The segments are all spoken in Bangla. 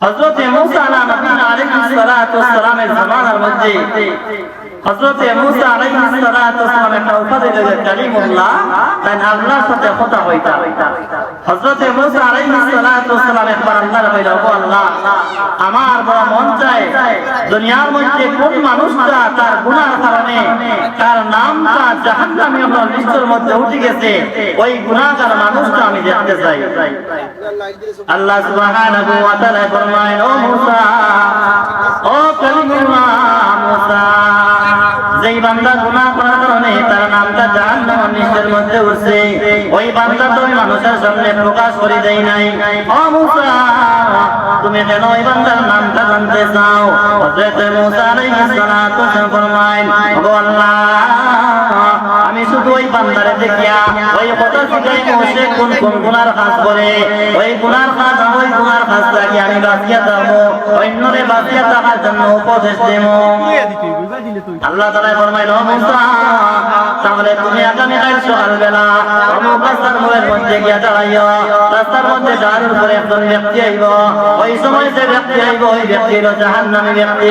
হযরত মুসা আলাইহিস সালাতু ওয়াস সালামের জামানার মধ্যে হযরত মুসা আলাইহিস সালাতু ওয়াস একটা উপাধি দিলেন কালিমুল্লাহ। তাই আল্লাহর সাথে কথা হইতা। হযরত মুসা আলাইহিস সালাতু ওয়াস একবার আল্লাহর কইলা ও আল্লাহ আমার বড় মন চায় দুনিয়ার মধ্যে কোন মানুষটা তার গুনার কারণে তার নামটা জাহান্নামী হলো লিস্টের মধ্যে উঠে গেছে ওই গুনাহগার মানুষটা আমি দেখতে চাই। আল্লাহ সুবহানাহু ওয়া তাআলা ফরমায় ও মুসা উঠছে ওই বান্দা তো ওই মানুষের সামনে প্রকাশ করে দেয় নাই। ও তুমি কেন ওই বান্দার নামটা জানতে চাও? হযরত মুসা আলাইহিস সালাতু ফরমায় আমি শুধু ওই বান্দারে দেখিয়া ওই কথা শিখাই সে কোন কোন গুনার কাজ করে, ওই গুনার কাজ ওই গুনার কাজ থাকি আমি বাঁচিয়া যাব অন্যরে বাঁচিয়া থাকার জন্য উপদেশ দেব। আল্লাহ তালা ফরমাইল মুসা, তাহলে তুমি আগামী কাল সকালবেলা অমুক রাস্তার মোড়ের মধ্যে গিয়া দাঁড়াইও, রাস্তার মধ্যে দাঁড়ানোর পরে একজন ব্যক্তি আইব, ওই সময় যে ব্যক্তি আইব, ওই ব্যক্তি হলো জাহান্নামী ব্যক্তি।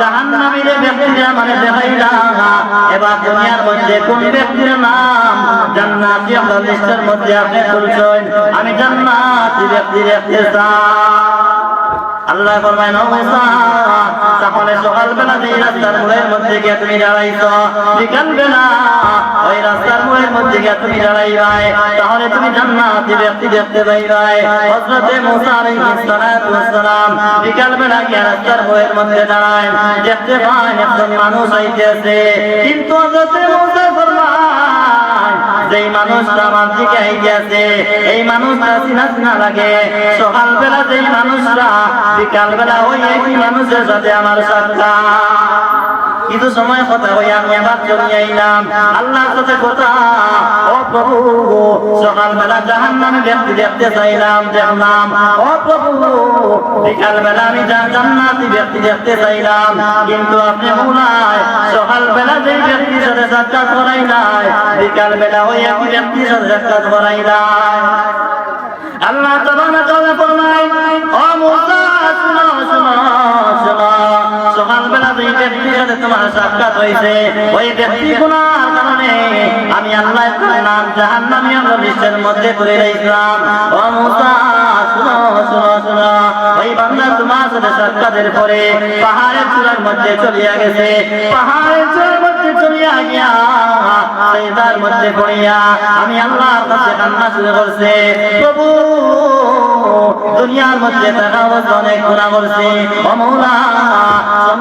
জাহান্নামীর ব্যক্তিরা মানে দেখাইলা এবার ব্যক্তির আমি জান্নাতি ব্যক্তি দেখতে চাই আল্লাহ ফরমায় না মুসা, তাহলে সকালবেলা যে রাস্তার মোড়ের মধ্যে গিয়ে তুমি দাঁড়াইছো, বিকালবেলা ওই রাস্তার মোড়ের মধ্যে গিয়ে তুমি দাঁড়াইবাই, তাহলে তুমি জান্নাতি ব্যক্তি দেখতে পাইবাই। হযরতে মুসা আলাইহিস সালাতু সালাম বিকালবেলা গিয়ে রাস্তার মোড়ের মধ্যে দাঁড়ায়, দেখতে পান একজন মানুষ আইতেছে। কিন্তু হযরতে মুসা ফরমায়, যেই মানুষটা আমার দিকে আইতেছে, এই মানুষটা চিনা চিনা লাগে। সকালবেলা যেই মানুষটা বিকালবেলা ওই একই মানুষের সাথে আমার সাক্ষাৎ। কিছু সময় কথা হয়ে আমি আবার চলে আইলাম। আল্লাহর সাথে কথা। সকালবেলা ব্যক্তি দেখতে চাইলাম বিকালবেলা আমি ব্যক্তি দেখতে চাইলাম। কিন্তু যে ব্যক্তির সাথে নাই ওই সাথে আল্লাহ তাবারক ওয়া তাআলা ফরমায় ও মুসা শুনো শুনো। সাক্ষাতের পরে পাহাড়ের চূড়ার মধ্যে চলিয়া গেছে। পাহাড়ের চূড়ার মধ্যে চলিয়া গিয়া মধ্যে পড়িয়া আমি আল্লাহর কান্না শুরু করছে। প্রভু, দুনিয়ার মধ্যে থাকা অনেক গুণা করছে। ও মৌলা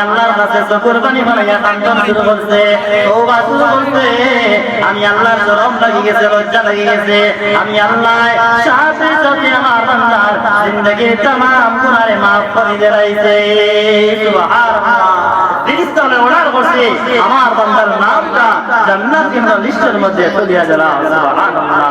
আল্লাহর কাছে চকুর পানি বানাইয়া কান্দন শুরু করছে তওবা শুরু করছে আমি আল্লাহর শরম লাগি গেছে লজ্জা লাগি গেছে আমি আল্লাহ সাথে সাথে আমার বান্দার জিন্দগির तमाम গুনাহে মাফ করে দিলাইছে সুবহানাল্লাহ ফিরিস্তানে অর্ডার করছে আমার বান্দার নামটা জান্নাত কিংবা লিস্টের মধ্যে তুলিয়া দিলাম সুবহানাল্লাহ